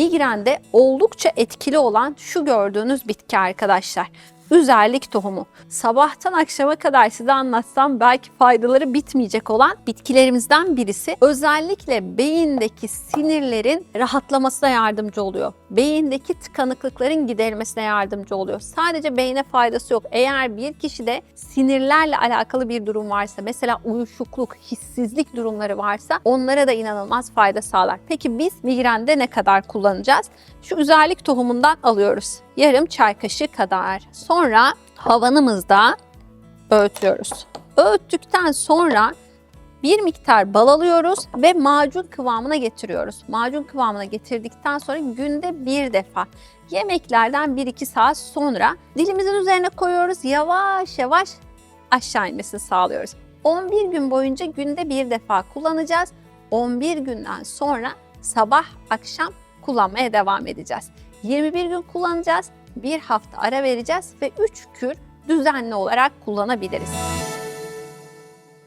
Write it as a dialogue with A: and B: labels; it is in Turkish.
A: migrende oldukça etkili olan şu gördüğünüz bitki arkadaşlar. Üzerlik tohumu. Sabahtan akşama kadar size anlatsam belki faydaları bitmeyecek olan bitkilerimizden birisi. Özellikle beyindeki sinirlerin rahatlamasına yardımcı oluyor. Beyindeki tıkanıklıkların giderilmesine yardımcı oluyor. Sadece beyne faydası yok. Eğer bir kişide sinirlerle alakalı bir durum varsa, mesela uyuşukluk, hissizlik durumları varsa onlara da inanılmaz fayda sağlar. Peki biz migrende ne kadar kullanacağız? Şu üzerlik tohumundan alıyoruz. Yarım çay kaşığı kadar. Sonra havanımızda öğütüyoruz. Öğüttükten sonra bir miktar bal alıyoruz ve macun kıvamına getiriyoruz. Macun kıvamına getirdikten sonra günde bir defa yemeklerden 1-2 saat sonra dilimizin üzerine koyuyoruz. Yavaş yavaş aşağı inmesini sağlıyoruz. 11 gün boyunca günde bir defa kullanacağız. 11 günden sonra sabah akşam kullanmaya devam edeceğiz. 21 gün kullanacağız. Bir hafta ara vereceğiz ve 3 kür düzenli olarak kullanabiliriz.